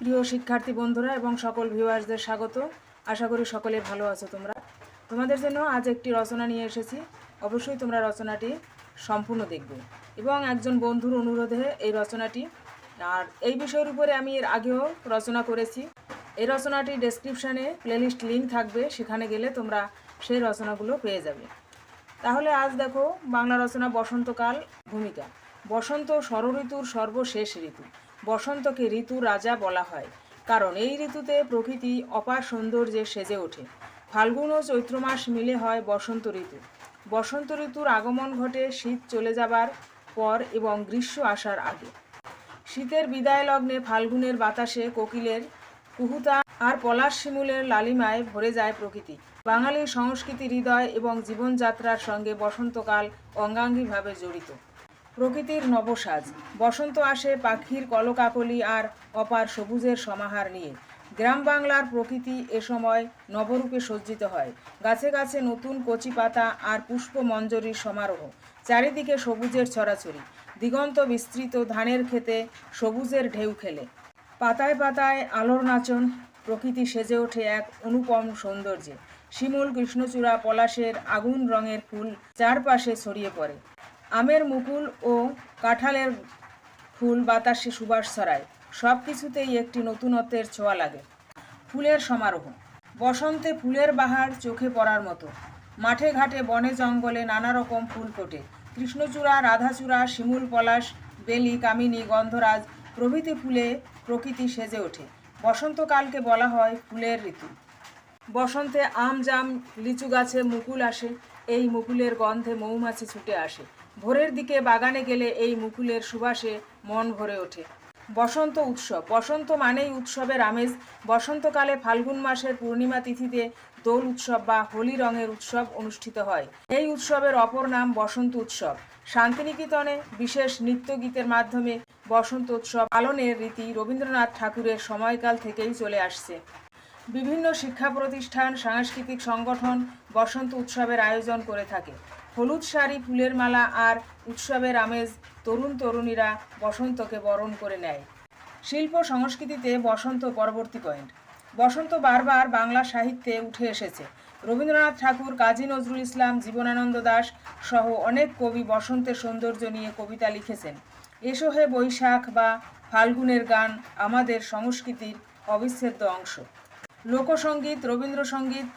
প্রিয় শিক্ষার্থী বন্ধুরা এবং সকল ভিউয়ার্সদের স্বাগত। আশা করি সকলে ভালো আছো তোমরা। তোমাদের জন্য আজ একটি রচনা নিয়ে এসেছি। অবশ্যই তোমরা রচনাটি সম্পূর্ণ দেখবে এবং একজন বন্ধুর অনুরোধে এই রচনাটি। আর এই বিষয়ের উপরে আমি এর আগেও রচনা করেছি। এই রচনাটি ডেসক্রিপশানে প্লেলিস্ট লিঙ্ক থাকবে। সেখানে গেলে তোমরা সেই রচনাগুলো পেয়ে যাবে। তাহলে আজ দেখো, বাংলা রচনা বসন্তকাল ভূমিকা। বসন্ত ষড়ঋতুর সর্বশেষ ঋতু। বসন্তকে ঋতু রাজা বলা হয়। কারণ এই ঋতুতে প্রকৃতি অপার সৌন্দর্যে সেজে ওঠে। ফাল্গুন ও চৈত্র মাস মিলে হয় বসন্ত ঋতু। বসন্ত ঋতুর আগমন ঘটে শীত চলে যাবার পর এবং গ্রীষ্ম আসার আগে। শীতের বিদায় লগ্নে ফাল্গুনের বাতাসে কোকিলের কুহুতা আর পলাশ শিমুলের লালিমায় ভরে যায় প্রকৃতি। বাঙালির সংস্কৃতি হৃদয় এবং জীবনযাত্রার সঙ্গে বসন্তকাল অঙ্গাঙ্গিভাবে জড়িত। প্রকৃতির নবসাজ। বসন্ত আসে পাখির কলকাকলি আর অপার সবুজের সমাহার নিয়ে। গ্রাম বাংলার প্রকৃতি এ সময় নবরূপে সজ্জিত হয়। গাছে গাছে নতুন কচি পাতা আর পুষ্প মঞ্জরির সমারোহ। চারিদিকে সবুজের ছড়াছড়ি। দিগন্ত বিস্তৃত ধানের ক্ষেতে সবুজের ঢেউ খেলে। পাতায় পাতায় আলোর নাচন, প্রকৃতি সেজে ওঠে এক অনুপম সৌন্দর্যে। শিমুল, কৃষ্ণচূড়া, পলাশের আগুন রঙের ফুল চারপাশে ছড়িয়ে পড়ে। আমের মুকুল ও কাঁঠালের ফুল, বাতাসে সুবাস ছড়ায়। সব কিছুতেই একটি নতুনত্বের ছোঁয়া লাগে। ফুলের সমারোহ। বসন্তে ফুলের বাহার চোখে পড়ার মতো। মাঠে ঘাটে বনে জঙ্গলে নানা রকম ফুল ফোটে। কৃষ্ণচূড়া, রাধাচূড়া, শিমুল পলাশ, বেলি, কামিনী, গন্ধরাজ প্রভৃতি ফুলে প্রকৃতি সেজে ওঠে। বসন্তকালকে বলা হয় ফুলের ঋতু। বসন্তে আম জাম, লিচু গাছে মুকুল আসে। এই মুকুলের গন্ধে মৌমাছি ছুটে আসে। ভোরের দিকে বাগানে গেলে এই মুকুলের সুবাসে মন ভরে ওঠে। বসন্ত উৎসব। বসন্ত মানেই উৎসবের আমেজ। বসন্তকালে ফাল্গুন মাসের পূর্ণিমা তিথিতে দোল উৎসব বা হোলি রঙের উৎসব অনুষ্ঠিত হয়। এই উৎসবের অপর নাম বসন্ত উৎসব। শান্তিনিকেতনে বিশেষ নৃত্য গীতের মাধ্যমে বসন্ত উৎসব পালনের রীতি রবীন্দ্রনাথ ঠাকুরের সময়কাল থেকেই চলে আসছে। বিভিন্ন শিক্ষা প্রতিষ্ঠান, সাংস্কৃতিক সংগঠন বসন্ত উৎসবের আয়োজন করে থাকে। হলুদ শাড়ি, ফুলের মালা আর উৎসবের আমেজ তরুণ তরুণীরা বসন্তকে বরণ করে নেয়। শিল্প সংস্কৃতিতে বসন্ত পরবর্তী পয়েন্ট। বসন্ত বারবার বাংলা সাহিত্যে উঠে এসেছে। রবীন্দ্রনাথ ঠাকুর, কাজী নজরুল ইসলাম, জীবনানন্দ দাশ সহ অনেক কবি বসন্তের সৌন্দর্য নিয়ে কবিতা লিখেছেন। এসো হে বৈশাখ বা ফাল্গুনের গান আমাদের সংস্কৃতির অবিচ্ছেদ্য অংশ। লোকসঙ্গীত রবীন্দ্রসঙ্গীত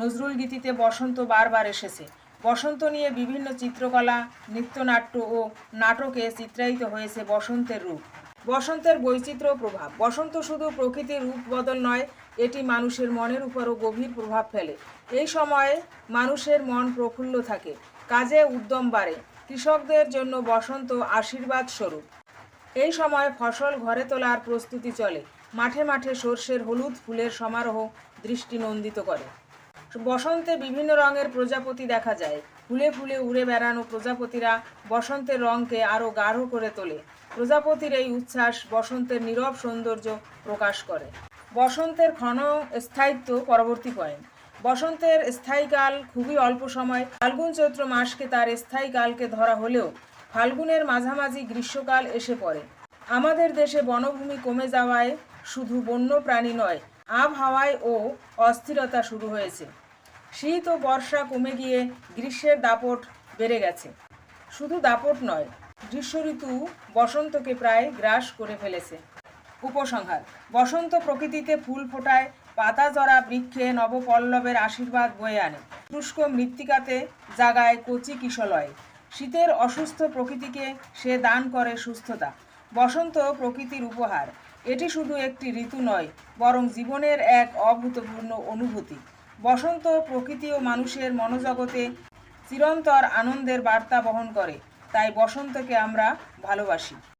নজরুল গীতিতে বসন্ত বারবার এসেছে। বসন্ত নিয়ে বিভিন্ন চিত্রকলা, নৃত্যনাট্য ও নাটকে চিত্রায়িত হয়েছে বসন্তের রূপ। বসন্তের বৈচিত্র্য প্রভাব। বসন্ত শুধু প্রকৃতির রূপ বদল নয়, এটি মানুষের মনের উপরও গভীর প্রভাব ফেলে। এই সময়ে মানুষের মন প্রফুল্ল থাকে, কাজে উদ্যম বাড়ে, কৃষকদের জন্য বসন্ত আশীর্বাদ স্বরূপ। এই সময় ফসল ঘরে তোলার প্রস্তুতি চলে, মাঠে মাঠে সর্ষের হলুদ ফুলের সমারোহ দৃষ্টি নন্দিত করে। বসন্তে বিভিন্ন রঙের প্রজাপতি দেখা যায়। ফুলে ফুলে উড়ে বেড়ানো প্রজাপতিরা বসন্তের রঙকে আরও গাঢ় করে তোলে। প্রজাপতির এই উচ্ছ্বাস বসন্তের নীরব সৌন্দর্য প্রকাশ করে। বসন্তের ক্ষণ স্থায়িত্ব পরবর্তী পয়েন্ট। বসন্তের স্থায়ীকাল খুবই অল্প সময়। ফাল্গুন চৈত্র মাসকে তার স্থায়ীকালকে ধরা হলেও ফাল্গুনের মাঝামাঝি গ্রীষ্মকাল এসে পড়ে। আমাদের দেশে বনভূমি কমে যাওয়ায় শুধু বন্য প্রাণী নয়, আবহাওয়ায় ও অস্থিরতা শুরু হয়েছে। শীত ও বর্ষা কমে গিয়ে গ্রীষ্মের দাপট বেড়ে গেছে। শুধু দাপট নয় গ্রীষ্ম ঋতু বসন্তকে প্রায় গ্রাস করে ফেলেছে। উপসংহার, বসন্ত প্রকৃতিতে ফুল ফোটায়, পাতা জরা বৃক্ষে নবপল্লবের আশীর্বাদ বয়ে আনে। শুষ্ক মৃত্তিকাতে জাগায় কচি কিশলয়। শীতের অসুস্থ প্রকৃতিকে সে দান করে সুস্থতা। বসন্ত প্রকৃতির উপহার। এটি শুধু একটি ঋতু নয়, বরং জীবনের এক অভূতপূর্ণ অনুভূতি। বসন্ত প্রকৃতি ও মানুষের মনোজগতে চিরন্তর আনন্দের বার্তা বহন করে। তাই বসন্তকে আমরা ভালোবাসি।